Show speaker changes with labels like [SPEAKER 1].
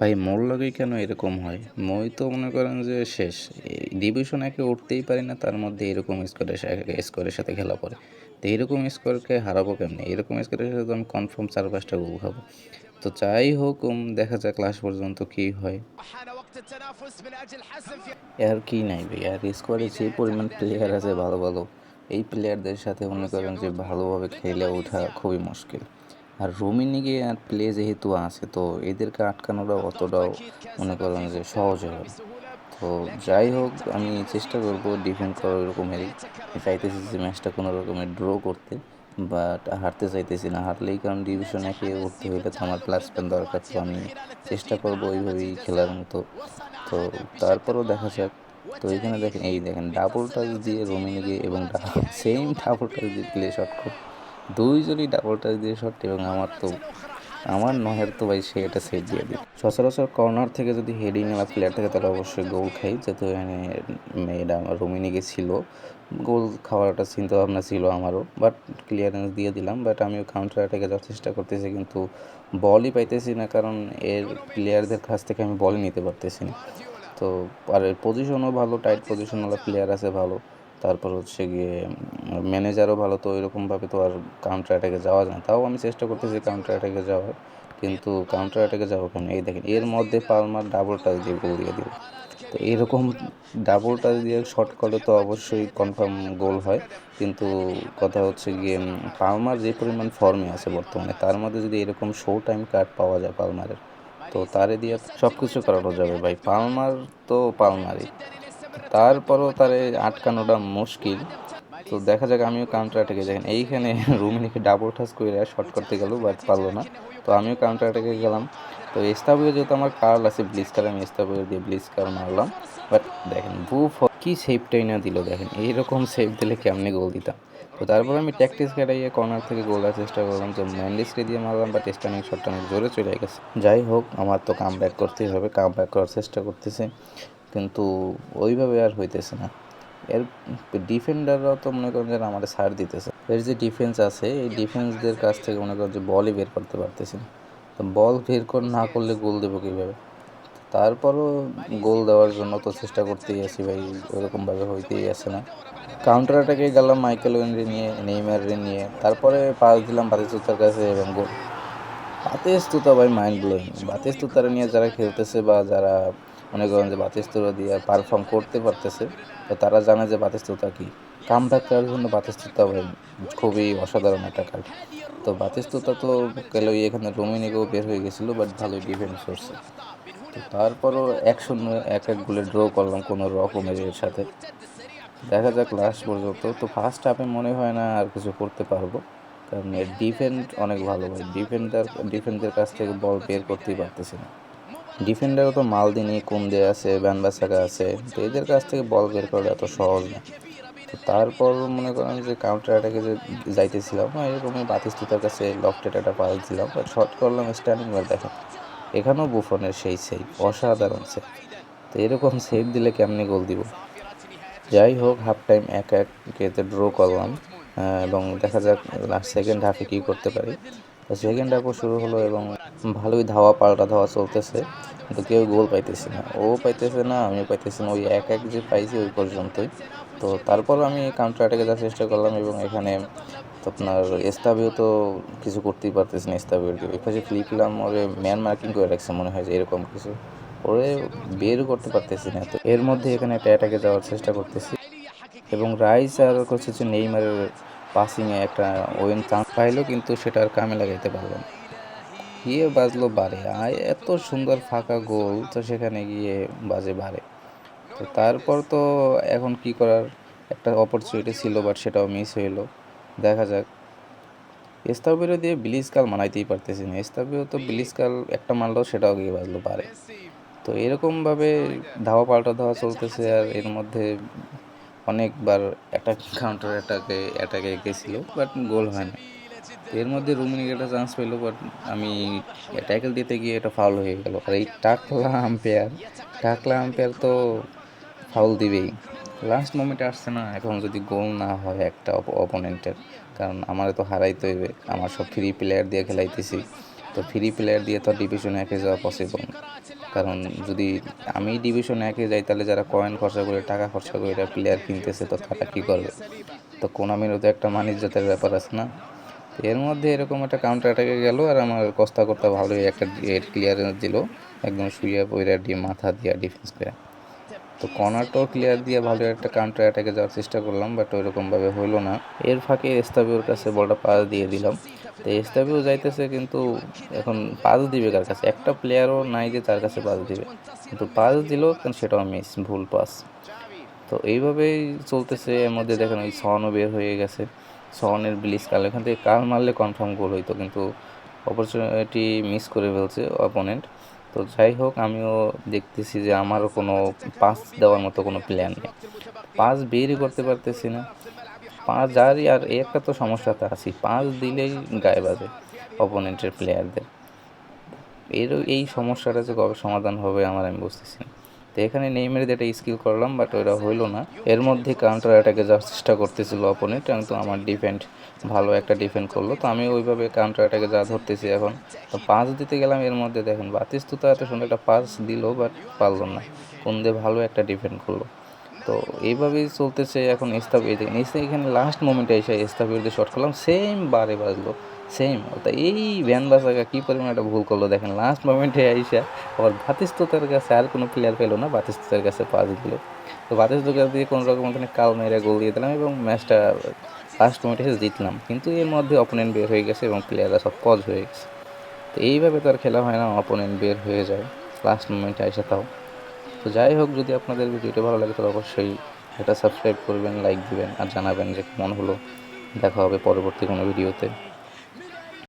[SPEAKER 1] ভাই, মোর লগেই কেন এরকম হয়? মই তো মনে করেন যে শেষ। ডিভিশন একে উঠতেই পারি না, তার মধ্যে এরকম স্কোরের স্কোরের সাথে খেলা পড়ে। তো এরকম স্কোরকে হারাবো কেমনি? এরকম স্কোরের সাথে তো আমি কনফার্ম চার পাঁচটা গোল খাব। তো যাই হোক দেখা যাক ক্লাস পর্যন্ত কী হয়। আর কি নাই ভাই, আর স্কোয়ারে যে পরিমাণ প্লেয়ার আছে ভালো ভালো, এই প্লেয়ারদের সাথে মনে করেন যে ভালোভাবে খেলে ওঠা খুবই মুশকিল। আর রোমিনিকে আর প্লে যেহেতু আছে, তো এদেরকে আটকানোটা অতটাও মনে করেন যে সহজ হবে তো যাই হোক, আমি চেষ্টা করব ডিফেন্ড করার এরকমেরই চাইতেছি যে ম্যাচটা কোনো রকমের ড্র করতে বাট হারতে চাইতেছি না। হারলেই কারণ ডিভিশন একে উঠতে হলে তো আমার প্লাস পেন দরকার, তো আমি চেষ্টা করব ওইভাবেই খেলার মতো। তো তারপরও দেখা যাক। তো এখানে দেখেন, এই দেখেন ডাবল টাচ দিয়ে রোমিনিকে এবং সেম ডাবল টাচ দিয়ে প্লে শট কর দুইজনই ডাবল টাচ দিয়ে শট এবং আমার তো, আমার নহের তো ভাই সে এটা সেট দিয়ে দিই সচরাচর কর্নার থেকে যদি হেডিং নেওয়া প্লেয়ার থাকে, তাহলে অবশ্যই গোল খাই। যেহেতু এখানে এটা আমার রোমিনিকে ছিল গোল খাওয়ার একটা চিন্তা ভাবনা ছিল আমারও বাট ক্লিয়ারেন্স দিয়ে দিলাম। বাট আমিও কাউন্টার অ্যাটাকে যাওয়ার চেষ্টা করতেছি, কিন্তু বলই পাইতেছি না, কারণ এর প্লেয়ারদের কাছ থেকে আমি বলই নিতে পারতেছি না। তো আর এর পজিশনও ভালো টাইট পজিশনওয়ালা প্লেয়ার আছে ভালো। তারপর হচ্ছে গিয়ে ম্যানেজারও ভালো তো এরকমভাবে তো আর কাউন্টার অ্যাটাকে যাওয়া যায় না। তাও আমি চেষ্টা করতেছি কাউন্টার অ্যাটাকে যাওয়ার। কিন্তু কাউন্টার অ্যাটাকে যাব কেন? এই দেখেন এর মধ্যে পালমার ডাবল টাচ দিয়ে গোল দিয়ে দিল তো এরকম ডাবল টাচ দিয়ে শর্ট করলে তো অবশ্যই কনফার্ম গোল হয়। কিন্তু কথা হচ্ছে গিয়ে পালমার যে পরিমাণ ফর্মে আছে বর্তমানে তার মধ্যে যদি এরকম শো টাইম কার্ড পাওয়া যায় পালমারের তো তারে দিয়ে সব কিছু করানো যাবে ভাই। পালমার তো পালমারই তারপরও তারে আটকানোটা মুশকিল। তো দেখা যাক, আমিও কাউন্টার অ্যাটাকে দেখেন, এইখানে রুমিনিকে ডাবল টাচ করে শর্ট করতে গেল বাট পারল না। তো আমিও কাউন্টার অ্যাটাকে গেলাম। তো এস্তাবুয়ে যেহেতু আমার কার্ল আছে ব্লিজ কার আমি এস্তাবুয়ে দিয়ে ব্লিজ কার মারলাম। বাট দেখেন বুফ কি সেফটাই না দিল, দেখেন, এইরকম সেফ দিলে কেমনে গোল দিতাম? তো তারপর আমি ট্যাকটিস কাটাইয়ে কর্নার থেকে গোল দেওয়ার চেষ্টা করলাম। তো ম্যান্ডিসকে দিয়ে মারলাম বাট স্টানিং শটটা অনেক জোরে চলে গেছে। যাই হোক, আমার তো কাম ব্যাক করতেই হবে কাম ব্যাক করার চেষ্টা করতেছে। কিন্তু ওইভাবে আর হইতেছে না। এর ডিফেন্ডাররাও তো মনে করেন যে আমাদের সার দিতেছে। এর যে ডিফেন্স আছে, এই ডিফেন্সদের কাছ থেকে মনে করেন যে বলই বের করতে পারতেছি না। তো বল বের কর না করলে গোল দেবো কীভাবে? তারপরও গোল দেওয়ার জন্য তো চেষ্টা করতেই আছি ভাই ওরকমভাবে হইতেই আসে না। কাউন্টার অ্যাটাকে গেলাম মাইকেল ওয়েনরে নিয়ে নেইমারে নিয়ে। তারপরে পাস দিলাম বাতিচুতার কাছে এবং গোল বাতেস্তুতা ভাই মাইন্ড ব্লোয়িং বাতেস্তুতারা নিয়ে যারা খেলতেছে বা যারা মনে করেন যে বাতেস্তুতা দিয়ে পারফর্ম করতে পারতেছে, তো তারা জানে যে বাতেস্তুতা কি। কাম করার জন্য বাতেস্তুতা খুবই অসাধারণ একটা কাজ তো বাতেস্তুতা তো গেল এখানে রোমিনিকেও বের হয়ে গেছিল বাট ভালোই ডিফেন্স করছে। তো তারপরও এক শূন্য, এক এক গোলে ড্র করলাম কোনো রকমের এর সাথে। দেখা যাক লাস্ট পর্যন্ত, তো ফার্স্ট হাফে মনে হয় না আর কিছু করতে পারব, কারণ ডিফেন্ড অনেক ভালো ভাই। ডিফেন্ডার ডিফেন্ডের কাছ থেকে বল বের করতেই পারতেছে না। ডিফেন্ডারও তো মালদিনি কুন্দে আছে ব্যানবাসাকা আছে, তো এদের কাছ থেকে বল বের করা এত সহজ না। তো তারপর মনে করেন যে কাউন্টার অ্যাটাকে যে যাইতেছিলাম না এরকমই বাতিস্তুতার কাছে লফটেড একটা পাস দিলাম বাট শর্ট করলাম স্ট্যান্ডিং বার দেখেন। এখানেও বুফনের সেই সেভ অসাধারণ সেভ তো এরকম সেভ দিলে কেমনি গোল দিব? যাই হোক হাফ টাইম এক এক কেতে ড্র করলাম এবং দেখা যাক লাস্ট সেকেন্ড হাফে কী করতে পারি। সেকেন্ড হাফও শুরু হলো এবং ভালোই ধাওয়া পাল্টা ধাওয়া চলতেছে। কিন্তু কেউ গোল পাইতেছে না। ও পাইতেছে না, আমিও পাইতেছি না। ওই এক এক যে পাইছি ওই পর্যন্তই। তো তারপর আমি কাউন্টার অ্যাটাকে যাওয়ার চেষ্টা করলাম এবং এখানে আপনার এস্তাবিও তো কিছু করতেই পারতেছে না এস্তাবিওকে ওই পাশে ফ্লিপলাম ওরে ম্যান মার্কিং করে রাখছে মনে হয় যে এরকম কিছু। ওরে বের করতে পারতেছি না। তো এর মধ্যে এখানে একটা অ্যাটাকে যাওয়ার চেষ্টা করতেছি। এবং রাইস আর হচ্ছে নেইমারের পাসিংয়ে একটা ওয়েন চান্স পাইলো, কিন্তু সেটা আর কামে লাগাইতে পারল না। গিয়ে বাজলো বারে? আয়, এত সুন্দর ফাঁকা গোল, তো সেখানে গিয়ে বাজে বারে। তো তারপর তো এখন কি করার? একটা অপরচুনিটি ছিল বাট সেটাও মিস হইল। দেখা যাক। এস্তাবিও দিয়ে ব্লিজ কাল মানাইতেই পারতেছি না। এস্তাবিও তো ব্লিজ কাল একটা মারলেও সেটাও গিয়ে বাজলো পারে তো এরকমভাবে ধাওয়া পাল্টা ধাওয়া চলতেছে আর এর মধ্যে অনেকবার একটা কাউন্টার অ্যাটাকে অ্যাটাকে গেছিল বাট গোল হয় না। এর মধ্যে রুমিনিক একটা চান্স পেল বাট আমি ট্যাকেল দিতে গিয়ে এটা ফাউল হয়ে গেল। আর এই টাকলা আম্পায়ার টাকলা আম্পায়ার তো ফাউল দিবেই। লাস্ট মোমেন্টে আসছে না, এখন যদি গোল না হয় একটা অপোনেন্টের কারণ আমার তো হারাইতে হইবে, আমার সব ফ্রি প্লেয়ার দিয়ে খেলাইতেছি। তো ফ্রি প্লেয়ার দিয়ে তো ডিভিশন একে যাওয়া পসিবল কারণ যদি আমি ডিভিশন একে যাই, তাহলে যারা কয়েন খরচা করে, টাকা খরচা করে এটা প্লেয়ার কিনতেছে, তো তারা কী করবে? তো কোনামিরও তো একটা মানিজ্যতের ব্যাপার আছে না? এর মধ্যে এরকম একটা কাউন্টার অ্যাটাকে গেল, আর আমার কস্তা করতে ভালোই একটা ক্লিয়ারেন্স দিল। একদম শুয়ে পইরা দিয়ে মাথা দিয়া ডিফেন্স করে তো কর্নারটাও ক্লিয়ার দিয়ে ভালো একটা কাউন্টার অ্যাটাকে যাওয়ার চেষ্টা করলাম বাট ওইরকমভাবে হইল না। এর ফাঁকে এস্তাবিওর কাছে বলটা পাস দিয়ে দিলাম। তো এস্তাবিও যাইতেছে কিন্তু এখন পাস দিবে কার কাছে? একটা প্লেয়ারও নাই যে তার কাছে পাস দিবে। কিন্তু পাস দিল সেটাও মিস ভুল পাস তো এইভাবেই চলতেছে, এর মধ্যে দেখেন ওই সনও বের হয়ে গেছে। সনের ব্লিস কাল, এখান থেকে কাল মারলে কনফার্ম গোল হইতো, কিন্তু অপরচুনিটি মিস করে ফেলছে অপোনেন্ট তো যাই হোক, আমিও দেখতেছি যে আমারও কোনো পাস দেওয়ার মতো কোনো প্ল্যান নেই। পাস বেরই করতে পারতেছি না। পাঁচ যারই, আর একটা তো সমস্যাতে আছি। পাঁচ দিলেই গায়ে বাজে অপোনেন্টের প্লেয়ারদের এর এই সমস্যাটা যে কবে সমাধান হবে, আমার আমি বুঝতেছি না। তো এখানে নেইমের যেটা স্কিল করলাম বাট ওইটা হইল না। এর মধ্যে কাউন্টার অ্যাটাকে যাওয়ার চেষ্টা করতেছিল অপোনেন্ট তো আমার ডিফেন্ড ভালো একটা ডিফেন্ড করল। তো আমি ওইভাবে কাউন্টার অ্যাটাকে যা ধরতেছি এখন, তো পাস দিতে গেলাম এর মধ্যে, দেখেন বাতিস তো এত সুন্দর একটা পাস দিল বাট পারল না। কোন দিয়ে ভালো একটা ডিফেন্ড করল। তো এইভাবেই চলতেছে এখন ইস্তাফির দেখেন এসে এখানে লাস্ট মোমেন্টে এসে ইস্তাফির দিয়ে শট করলাম সেম বারে বাজলো। সেম তা এই ভ্যান বাসাকা কী পরিমাণ একটা ভুল করল দেখেন লাস্ট মোমেন্টে আইসা আবার বাতিস্ততার কাছে আর কোনো প্লেয়ার পেল না, বাতিস্ততার কাছে পাস দিল। তো বাতিস্ততার দিয়ে কোনো রকম ওখানে কাল মেরে গোল দিয়ে দিলাম এবং ম্যাচটা লাস্ট মোমেন্টে জিতলাম। কিন্তু এর মধ্যে অপোনেন্ট বের হয়ে গেছে এবং প্লেয়াররা সব পজ হয়ে গেছে। তো এইভাবে তো আর খেলা হয় না অপোনেন্ট বের হয়ে যায় লাস্ট মোমেন্টে আইসা তাও। তো যাই হোক, যদি আপনাদের ভিডিওটা ভালো লাগে তাহলে অবশ্যই এটা সাবস্ক্রাইব করবেন লাইক দিবেন, আর জানাবেন যে কেমন হলো। দেখা হবে পরবর্তী কোনো ভিডিওতে